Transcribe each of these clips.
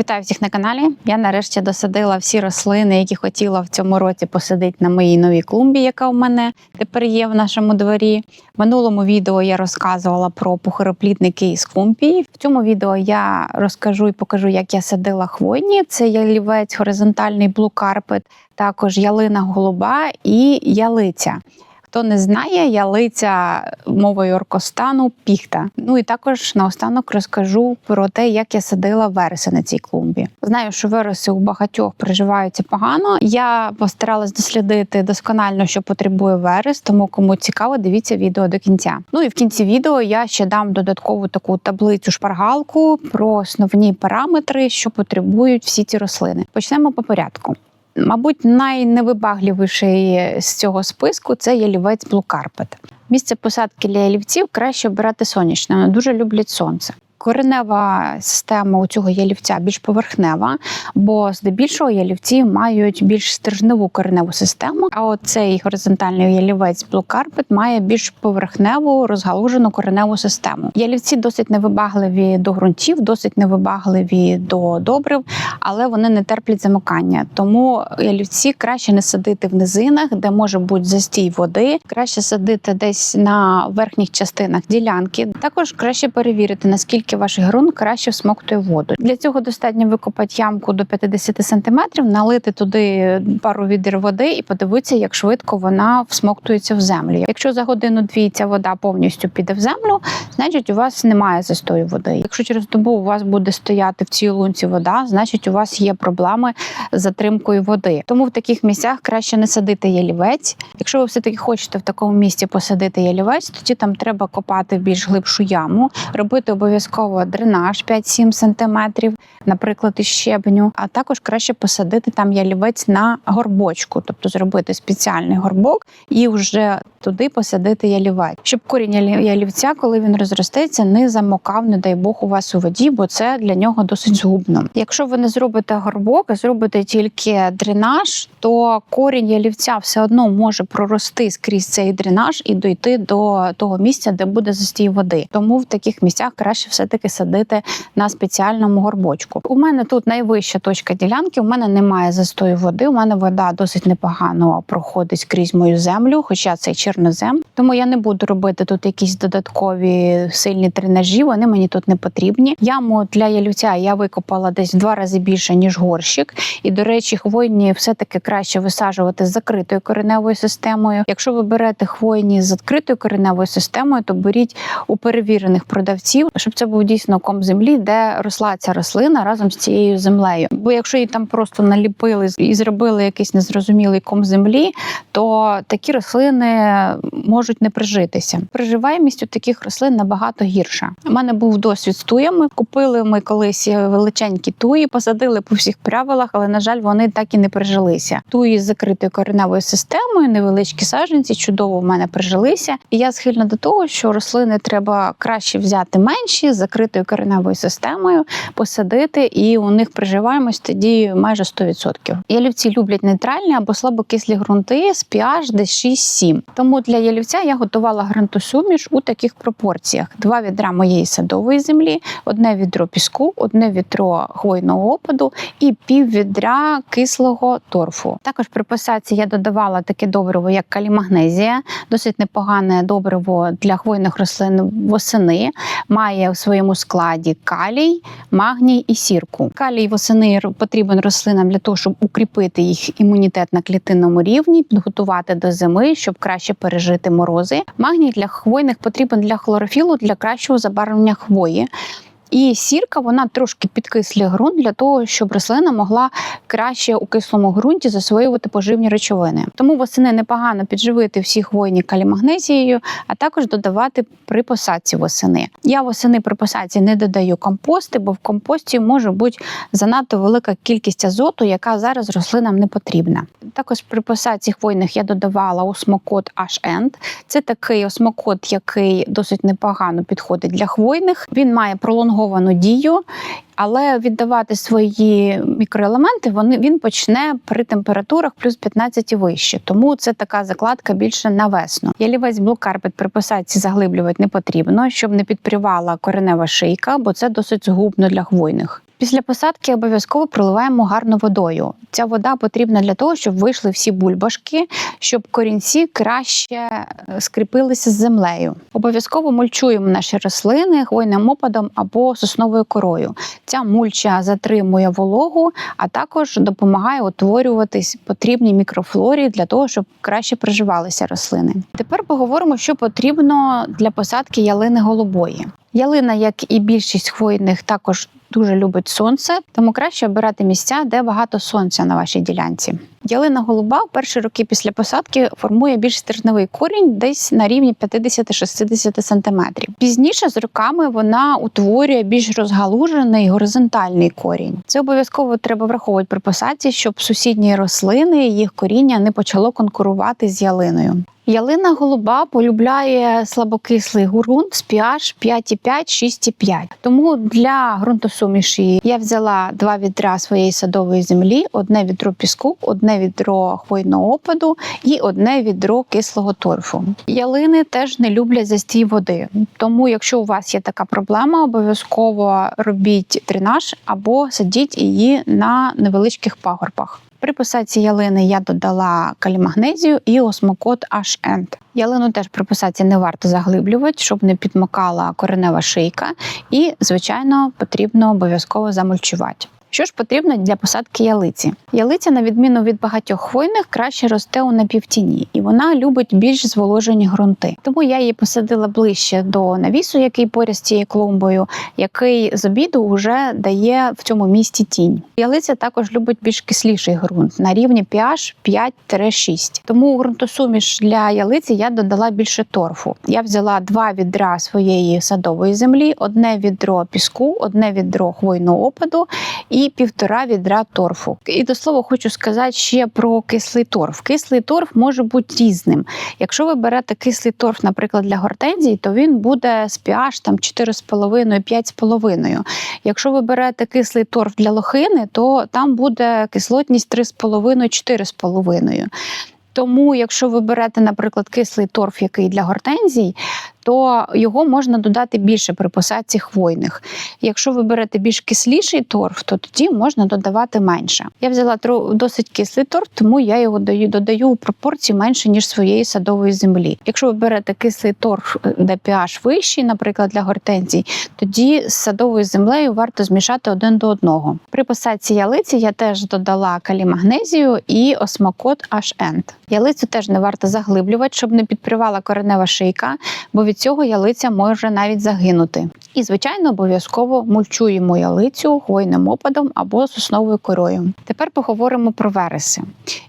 Вітаю всіх на каналі. Я нарешті досадила всі рослини, які хотіла в цьому році посадити на моїй новій клумбі, яка у мене тепер є в нашому дворі. В минулому відео я розказувала про пухороплітники із кумпії. В цьому відео я розкажу і покажу, як я садила хвойні. Це ялівець горизонтальний Carpet, також ялина голуба і ялиця. Хто не знає, ялиця мовою оркостану піхта. Ну і також наостанок розкажу про те, як я садила вереси на цій клумбі. Знаю, що вереси у багатьох приживаються погано. Я постаралась дослідити досконально, що потребує верес, тому кому цікаво, дивіться відео до кінця. Ну і в кінці відео я ще дам додаткову таку таблицю шпаргалку про основні параметри, що потребують всі ці рослини. Почнемо по порядку. Мабуть, найневибагливіший з цього списку це ялівець лівець Блукарпет. Місце посадки для ялівців краще обирати сонячне, вони дуже люблять сонце. Коренева система у цього ялівця більш поверхнева, бо здебільшого ялівці мають більш стержневу кореневу систему. А от цей горизонтальний ялівець Carpet має більш поверхневу розгалужену кореневу систему. Ялівці досить невибагливі до ґрунтів, досить невибагливі до добрив, але вони не терплять замикання. Тому ялівці краще не садити в низинах, де може бути застій води. Краще садити десь на верхніх частинах ділянки. Також краще перевірити наскільки ваш ґрунт краще всмоктує воду. Для цього достатньо викопати ямку до 50 см, налити туди пару відер води і подивитися, як швидко вона всмоктується в землю. Якщо за годину-дві ця вода повністю піде в землю, значить у вас немає застою води. Якщо через добу у вас буде стояти в цій лунці вода, значить у вас є проблеми з затримкою води. Тому в таких місцях краще не садити ялівець. Якщо ви все таки хочете в такому місці посадити ялівець, тоді там треба копати більш глибшу яму, робити обов'язково обов'язково дренаж 5-7 см, наприклад, із щебню. А також краще посадити там ялівець на горбочку, тобто зробити спеціальний горбок і вже туди посадити ялівець, щоб корінь ялівця, коли він розростеться, не замокав, не дай Бог у вас у воді, бо це для нього досить згубно. Якщо ви не зробите горбок, а зробите тільки дренаж, то корінь ялівця все одно може прорости скрізь цей дренаж і дойти до того місця, де буде застій води. Тому в таких місцях краще все таки садити на спеціальному горбочку. У мене тут найвища точка ділянки. У мене немає застою води. У мене вода досить непогано проходить крізь мою землю, хоча це чорнозем. Тому я не буду робити тут якісь додаткові сильні тренажі. Вони мені тут не потрібні. Яму для ялівця я викопала десь в два рази більше ніж горщик. І до речі, хвойні все таки краще висаджувати з закритою кореневою системою. Якщо ви берете хвойні з відкритою кореневою системою, то беріть у перевірених продавців, щоб це був дійсно ком землі, де росла ця рослина разом з цією землею. Бо якщо її там просто наліпили і зробили якийсь незрозумілий ком землі, то такі рослини можуть не прижитися. Приживаємість у таких рослин набагато гірша. У мене був досвід з туями. Купили ми колись величенькі туї, посадили по всіх правилах, але на жаль, вони так і не прижилися. Туї з закритою кореневою системою, невеличкі саджанці, чудово в мене прижилися. І я схильна до того, що рослини треба краще взяти менші закритою кореневою системою, посадити, і у них приживаємось тоді майже 100%. Ялівці люблять нейтральні або слабокислі ґрунти з pH десь 6-7. Тому для ялівця я готувала ґрунтосуміш у таких пропорціях: два відра моєї садової землі, одне відро піску, одне відро хвойного опаду і пів відра кислого торфу. Також при посадці я додавала таке добриво, як калімагнезія, досить непогане добриво для хвойних рослин восени. Має у своєму складі калій, магній і сірку. Калій восени потрібен рослинам для того, щоб укріпити їх імунітет на клітинному рівні, підготувати до зими, щоб краще пережити морози. Магній для хвойних потрібен для хлорофілу для кращого забарвлення хвої. І сірка вона трошки підкислює ґрунт для того, щоб рослина могла краще у кислому ґрунті засвоювати поживні речовини. Тому восени непогано підживити всі хвойні калімагнезією, а також додавати при посадці восени. Я восени при посадці не додаю компости, бо в компості може бути занадто велика кількість азоту, яка зараз рослинам не потрібна. Також при посадці хвойних я додавала осмокот H-End. Це такий осмокот, який досить непогано підходить для хвойних. Він має пролонговану пролонговану дію, але віддавати свої мікроелементи вони він почне при температурах плюс 15 і вище. Тому це така закладка більше на весну. Ялівець блокарпет при посадці заглиблювати не потрібно, щоб не підпрівала коренева шийка, бо це досить згубно для хвойних. Після посадки обов'язково проливаємо гарно водою. Ця вода потрібна для того, щоб вийшли всі бульбашки, щоб корінці краще е, скріпилися з землею. Обов'язково мульчуємо наші рослини хвойним опадом або сосновою корою. Ця мульча затримує вологу, а також допомагає утворюватись потрібні мікрофлорі для того, щоб краще приживалися рослини. Тепер поговоримо, що потрібно для посадки ялини голубої. Ялина, як і більшість хвойних, також дуже любить сонце, тому краще обирати місця, де багато сонця на вашій ділянці. Ялина голуба в перші роки після посадки формує більш стержневий корінь десь на рівні 50-60 см. Пізніше з роками вона утворює більш розгалужений горизонтальний корінь. Це обов'язково треба враховувати при посадці, щоб сусідні рослини їх коріння не почало конкурувати з ялиною. Ялина голуба полюбляє слабокислий ґрунт з pH 5,5-6,5. Тому для ґрунтосуміші я взяла два відра своєї садової землі: одне відро піску, одне відро хвойного опаду і одне відро кислого торфу. Ялини теж не люблять застій води. Тому, якщо у вас є така проблема, обов'язково робіть дренаж або садіть її на невеличких пагорбах. При посадці ялини я додала калімагнезію і осмокот HN. Ялину теж при посадці не варто заглиблювати, щоб не підмокала коренева шийка, і, звичайно, потрібно обов'язково замульчувати. Що ж потрібно для посадки ялиці? Ялиця, на відміну від багатьох хвойних, краще росте у напівтіні, і вона любить більш зволожені ґрунти. Тому я її посадила ближче до навісу, який поряд з цією клумбою, який з обіду вже дає в цьому місті тінь. Ялиця також любить більш кисліший ґрунт на рівні pH 5-6. Тому у ґрунтосуміш для ялиці я додала більше торфу. Я взяла два відра своєї садової землі, одне відро піску, одне відро хвойного опаду півтора відра торфу. І до слова хочу сказати ще про кислий торф. Кислий торф може бути різним. Якщо ви берете кислий торф, наприклад, для гортензії, то він буде з pH там 4,5-5,5. Якщо ви берете кислий торф для лохини, то там буде кислотність 3,5-4,5. Тому, якщо ви берете, наприклад, кислий торф, який для гортензій, то його можна додати більше при посадці хвойних. Якщо ви берете більш кисліший торф, то тоді можна додавати менше. Я взяла досить кислий торф, тому я його даю, додаю у пропорції менше, ніж своєї садової землі. Якщо ви берете кислий торф, де pH вищий, наприклад, для гортензій, тоді з садовою землею варто змішати один до одного. При посадці ялиці я теж додала калімагнезію і осмокот HN. Ялицю теж не варто заглиблювати, щоб не підпривала коренева шийка, бо від цього ялиця може навіть загинути. І, звичайно, обов'язково мульчуємо ялицю хвойним опадом або сосновою корою. Тепер поговоримо про вереси.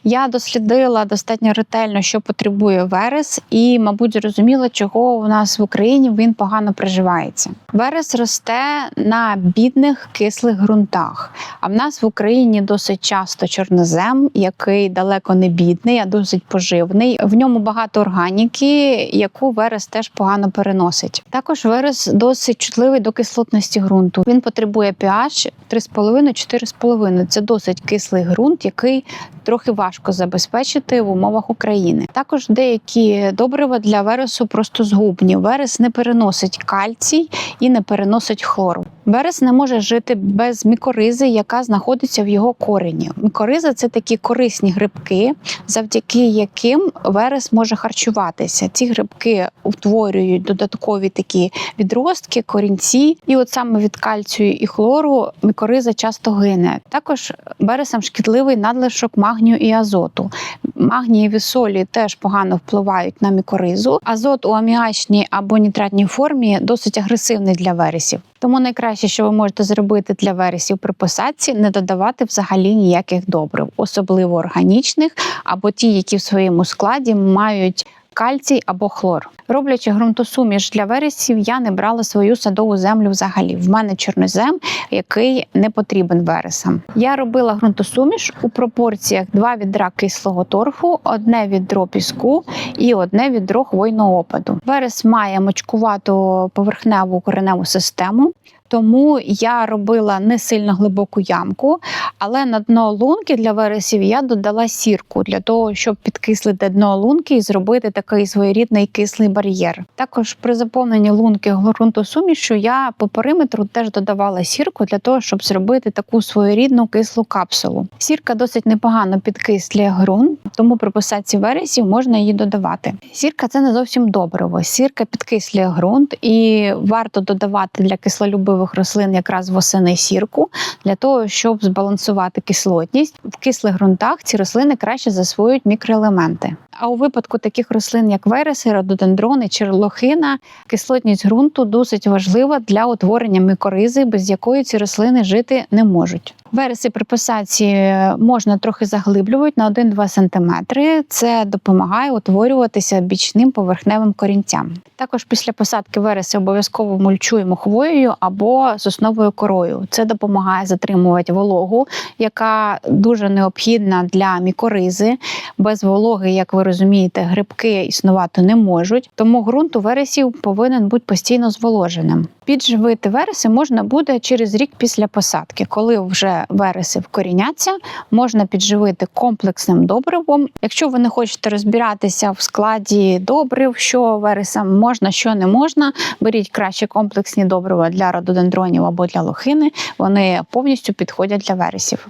Я дослідила достатньо ретельно, що потребує верес, і, мабуть, зрозуміла, чого у нас в Україні він погано приживається. Верес росте на бідних кислих ґрунтах. А в нас в Україні досить часто чорнозем, який далеко не бідний, а досить поживний. В ньому багато органіки, яку верес теж погано переносить. Також верес досить чутливий до кислотності ґрунту. Він потребує pH 3,5-4,5. Це досить кислий ґрунт, який трохи важко забезпечити в умовах України. Також деякі добрива для вересу просто згубні. Верес не переносить кальцій і не переносить хлору. Верес не може жити без мікоризи, яка знаходиться в його корені. Мікориза це такі корисні грибки, завдяки яким верес може харчуватися. Ці грибки утворюють додаткові такі відростки, корінці, і от саме від кальцію і хлору мікориза часто гине. Також вересам шкідливий надлишок магнію і азоту. Магнієві солі теж погано впливають на мікоризу. Азот у аміачній або нітратній формі досить агресивний для вересів. Тому найкраще, що ви можете зробити для вересів при посадці, не додавати взагалі ніяких добрив, особливо органічних або ті, які в своєму складі мають кальцій або хлор. Роблячи ґрунтосуміш для вересів, я не брала свою садову землю взагалі. В мене чорнозем, який не потрібен вересам. Я робила ґрунтосуміш у пропорціях два відра кислого торфу, одне відро піску і одне відро хвойного опаду. Верес має мочкувату поверхневу кореневу систему. Тому я робила не сильно глибоку ямку, Але на дно лунки для вересів я додала сірку для того, щоб підкислити дно лунки і зробити такий своєрідний кислий бар'єр. Також при заповненні лунки ґрунтосумішю я по периметру теж додавала сірку для того, щоб зробити таку своєрідну кислу капсулу. Сірка досить непогано підкислює ґрунт, тому при посадці вересів можна її додавати. Сірка це не зовсім добриво. Сірка підкислює ґрунт і варто додавати для кислолюбивих рослин якраз восени сірку для того, щоб збалансувати кислотність. В кислих ґрунтах ці рослини краще засвоюють мікроелементи. А у випадку таких рослин, як вереси, рододендрони чи лохина, кислотність ґрунту досить важлива для утворення мікоризи, без якої ці рослини жити не можуть. Вереси при посадці можна трохи заглиблювати на 1-2 см. Це допомагає утворюватися бічним поверхневим корінцям. Також після посадки вереси обов'язково мульчуємо хвоєю або сосновою корою. Це допомагає затримувати вологу, яка дуже необхідна для мікоризи. Без вологи, як ви розумієте, грибки існувати не можуть. Тому ґрунт у вересів повинен бути постійно зволоженим. Підживити вереси можна буде через рік після посадки, коли вже вереси вкоріняться, можна підживити комплексним добривом. Якщо ви не хочете розбиратися в складі добрив, що вересам можна, що не можна, беріть краще комплексні добрива для рододендронів або для лохини. Вони повністю підходять для вересів.